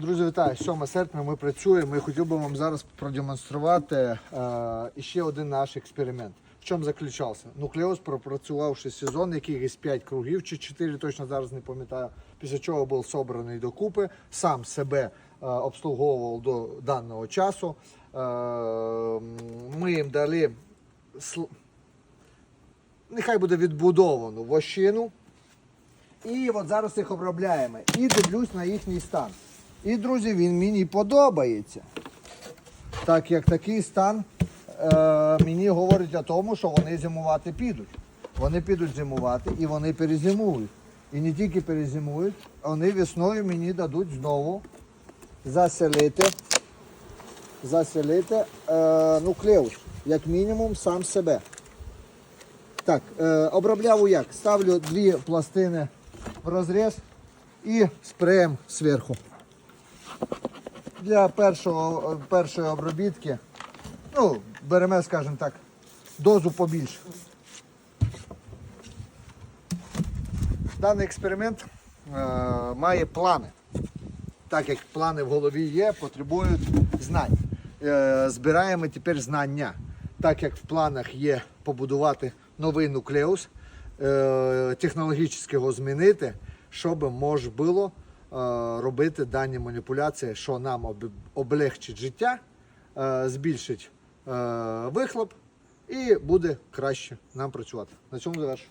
Друзі, вітаю! 7 серпня ми працюємо. Ми хотів би вам зараз продемонструвати е, ще один наш експеримент. В чому заключався? Нуклеус, пропрацювавши сезон, якихось 5 кругів чи 4, точно зараз не пам'ятаю, після чого був собраний докупи, сам себе е, обслуговував до даного часу. Е, ми їм дали нехай буде відбудовану вощину. І от зараз їх обробляємо. І дивлюсь на їхній стан. І, друзі, він мені подобається. Так як такий стан е, мені говорить о тому, що вони зимувати підуть. Вони підуть зимувати і вони перезимують. І не тільки перезимують, вони весною мені дадуть знову заселити, заселити е, нуклеус, як мінімум сам себе. Так, е, обробляю як? Ставлю дві пластини в розріз і спреєм зверху. Для першого, першої обробітки, ну, беремо, скажімо так, дозу побільше. Даний експеримент е, має плани. Так як плани в голові є, потребують знань. Е, збираємо тепер знання. Так як в планах є побудувати новий нуклеус, е, технологічно його змінити, щоб можна було робити дані маніпуляції, що нам об- облегчить життя, е, збільшить е, вихлоп і буде краще нам працювати. На цьому завершу.